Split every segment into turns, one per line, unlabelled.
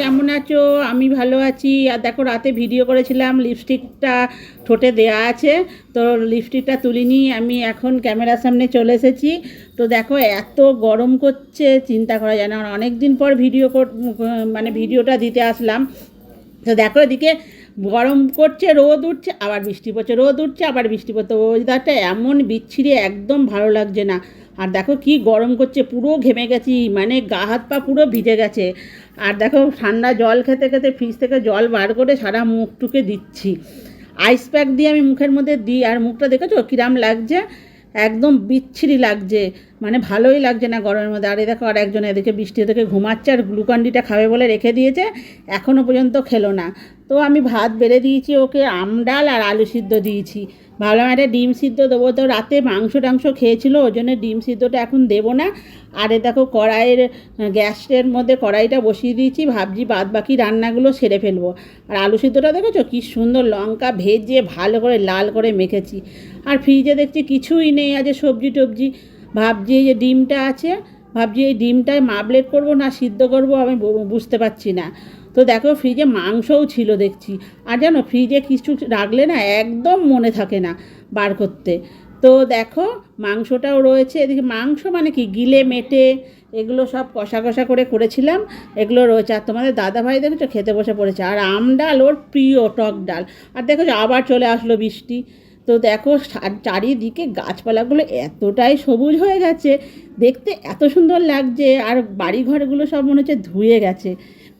কেমন আছো? আমি ভালো আছি। আর দেখো, রাতে ভিডিও করেছিলাম লিপস্টিকটা ঠোঁটে দেয়া আছে। তো লিপস্টিকটা তুলিনি, আমি এখন ক্যামেরার সামনে চলে এসেছি। তো দেখো, এত গরম করছে, চিন্তা করা যায় না। অনেক দিন পর ভিডিও মানে ভিডিওটা দিতে আসলাম। তো দেখো, এদিকে গরম করছে, রোদ উঠছে, আবার বৃষ্টি পড়ছে, রোদ উঠছে, আবার বৃষ্টি পড়ছে। ওয়েদারটা এমন বিচ্ছিরি, একদম ভালো লাগছে না। আর দেখো কি গরম করছে, পুরো ঘেমে গেছি মানে গা হাত পা পুরো ভিজে গেছে। আর দেখো ঠান্ডা জল খেতে খেতে ফ্রিজ থেকে জল বার করে সারা মুখটুকে দিচ্ছি। আইস প্যাক দিয়ে আমি মুখের মধ্যে দিই, আর মুখটা দেখেছ কিরাম লাগছে? একদম বিচ্ছিরি লাগছে মানে ভালোই লাগছে না গরমের মধ্যে। আর দেখো আর একজন এদিকে বৃষ্টি থেকে ঘুমাচ্ছে, আর গ্লুকন্ডিটা খাবে বলে রেখে দিয়েছে এখনও পর্যন্ত খেলো না। তো আমি ভাত বেড়ে দিয়েছি, ওকে আমডাল আর আলু সিদ্ধ দিয়েছি। ভাবলাম একটা ডিম সিদ্ধ দেবো। তো রাতে মাংস টাংস খেয়েছিল, ওই জন্য ডিম সিদ্ধটা এখন দেবো না। আর এ দেখো, কড়াইয়ের গ্যাসের মধ্যে কড়াইটা বসিয়ে দিয়েছি, ভাবছি বাদ বাকি রান্নাগুলো সেরে ফেলব। আর আলু সিদ্ধটা দেখেছ? কি সুন্দর লঙ্কা ভেজে ভালো করে লাল করে মেখেছি। আর ফ্রিজে দেখছি কিছুই নেই আজ সবজি টবজি। ভাবছি যে ডিমটা আছে ভাবছি এই ডিমটায় মাবলেট করব না সিদ্ধ করব আমি বুঝতে পারছি না। তো দেখো ফ্রিজে মাংসও ছিল দেখছি। আর জানো ফ্রিজে কিছু রাখলে না একদম মনে থাকে না বার করতে। তো দেখো মাংসটাও রয়েছে। এদিকে মাংস মানে কি? গিলে, মেটে এগুলো সব কষা কষা করে করেছিলাম। এগুলো রয়েছে। আর তোমাদের দাদাভাই দেখেছ খেতে বসে পড়েছে। আর আম ডাল ওর প্রিয় টক ডাল। আর দেখো আবার চলে আসলো বৃষ্টি। তো দেখো চারিদিকে গাছপালাগুলো এতটাই সবুজ হয়ে গেছে দেখতে এত সুন্দর লাগছে, আর বাড়ি ঘরগুলো সব মনে হচ্ছে ধুয়ে গেছে,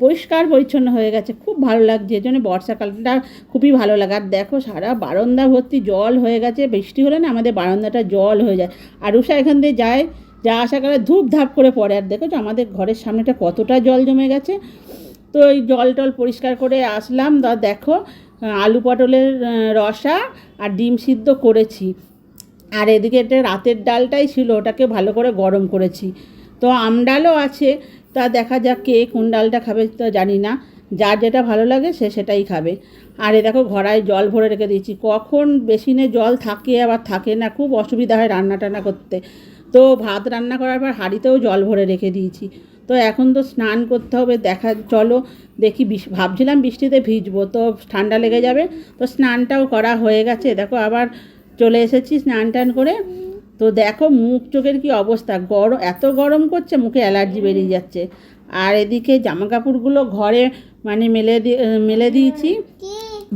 পরিষ্কার পরিচ্ছন্ন হয়ে গেছে, খুব ভালো লাগছে, এই জন্য বর্ষাকালটা খুবই ভালো লাগে। আর দেখো, সারা বারান্দা ভর্তি জল হয়ে গেছে, বৃষ্টি হলে না আমাদের বারান্দাটা জল হয়ে যায়। আর উষা এখান দিয়ে যায়, যা আসা করে ধূপ ধাপ করে পড়ে। আর দেখো আমাদের ঘরের সামনেটা কতটা জল জমে গেছে? তো এই জল টল পরিষ্কার করে আসলাম। দেখো, আলু পটলের রসা আর ডিম সিদ্ধ করেছি। আর এদিকে এটা রাতের ডালটাই ছিল, ওটাকে ভালো করে গরম করেছি। তো আমডালও আছে, তা দেখা যাক কে কোন ডালটা খাবে, তো জানি না। যার যেটা ভালো লাগে সে সেটাই খাবে। আর এ দেখো ঘড়ায় জল ভরে রেখে দিয়েছি। কখন বেসিনে জল থাকে, আবার থাকে না, খুব অসুবিধা হয় রান্না টান্না করতে। তো ভাত রান্না করার পর হাঁড়িতেও জল ভরে রেখে দিয়েছি। তো এখন তো স্নান করতে হবে, দেখা, চলো দেখি ভাবছিলাম বৃষ্টিতে ভিজবো, তো ঠান্ডা লেগে যাবে। তো স্নানটাও করা হয়ে গেছে, দেখো আবার চলে এসেছি স্নান টান করে। তো দেখো মুখ চোখের কি অবস্থা। গরম এত গরম করছে, মুখে অ্যালার্জি বেরিয়ে যাচ্ছে। আর এদিকে জামা কাপড়গুলো ঘরে মানে মেলে মেলে দিয়েছি।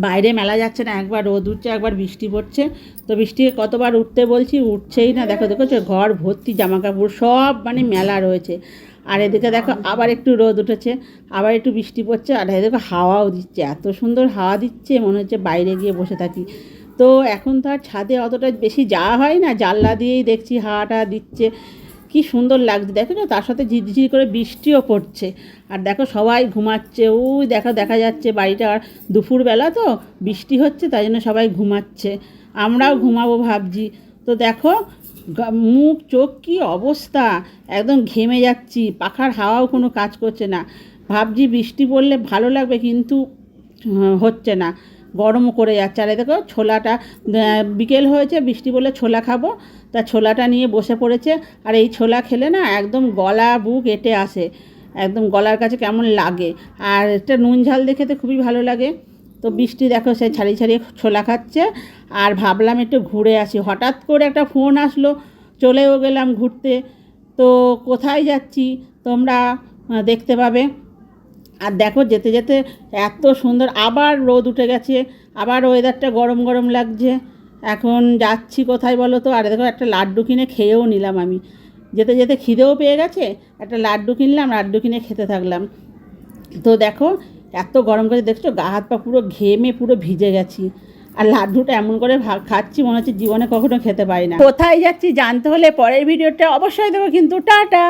বাইরে মেলা যাচ্ছে না, একবার রোদ উঠছে, একবার বৃষ্টি পড়ছে। তো বৃষ্টি কতবার উঠতে বলছি, উঠছেই না। দেখো দেখো ঘর, ভর্তি জামা কাপড় সব মানে মেলা রয়েছে। আর এদিকে দেখো আবার একটু রোদ উঠেছে, আবার একটু বৃষ্টি পড়ছে, আর এদিকে হাওয়াও দিচ্ছে। এত সুন্দর হাওয়া দিচ্ছে, মনে হচ্ছে বাইরে গিয়ে বসে থাকি। তো এখন তো আর ছাদে অতটা বেশি যাওয়া হয় না। জানলা দিয়েই দেখছি হাওয়াটা দিচ্ছে। কি সুন্দর লাগছে। দেখো না, তার সাথে ঝিরঝির করে বৃষ্টিও পড়ছে। আর দেখো সবাই ঘুমাচ্ছে। ওই দেখো, দেখা যাচ্ছে বাড়িটা দুপুরবেলা তো বৃষ্টি হচ্ছে, তাই জন্য সবাই ঘুমাচ্ছে। আমরাও ঘুমাবো ভাবছি। তো দেখো মুখ, চোখ কি অবস্থা? একদম ঘেমে যাচ্ছি। পাখার হাওয়াও কোনো কাজ করছে না। ভাবছি বৃষ্টি পড়লে ভালো লাগবে, কিন্তু হচ্ছে না। গরমও করে যাচ্ছে আর দেখো ছোলাটা বিকেল হয়েছে, বৃষ্টি বলে ছোলা খাব। তা ছোলাটা নিয়ে বসে পড়েছে, আর এই ছোলা খেলে না একদম গলা বুক এটে আসে, একদম গলার কাছে কেমন লাগে। আর একটা নুন ঝাল দেখে তো খুবই ভালো লাগে। তো বৃষ্টি দেখো সে ছাড়িয়ে ছাড়িয়ে ছোলা খাচ্ছে, আর ভাবলাম একটু ঘুরে আসি। হঠাৎ করে একটা ফোন আসলো, চলেও গেলাম ঘুরতে। তো কোথায় যাচ্ছি তোমরা দেখতে পাবে। আর দেখো যেতে যেতে এত সুন্দর, আবার রোদ উঠে গেছে, আবার ওয়েদারটা গরম গরম লাগছে। এখন যাচ্ছি কোথায় বলো তো? আর দেখো একটা লাড্ডু কিনে খেয়েও নিলাম আমি। যেতে যেতে খিদেও পেয়ে গেছে, একটা লাড্ডু কিনলাম, লাড্ডু কিনে খেতে থাকলাম। তো দেখো এত গরম করে দেখছ, গা হাত পা পুরো ঘেমে পুরো ভিজে গেছি। আর লাড্ডুটা এমন করে খাচ্ছি মনে হচ্ছে জীবনে কখনো খেতে পারি না। কোথায় যাচ্ছি জানতে হলে পরের ভিডিওটা অবশ্যই দেবো, কিন্তু টাটা!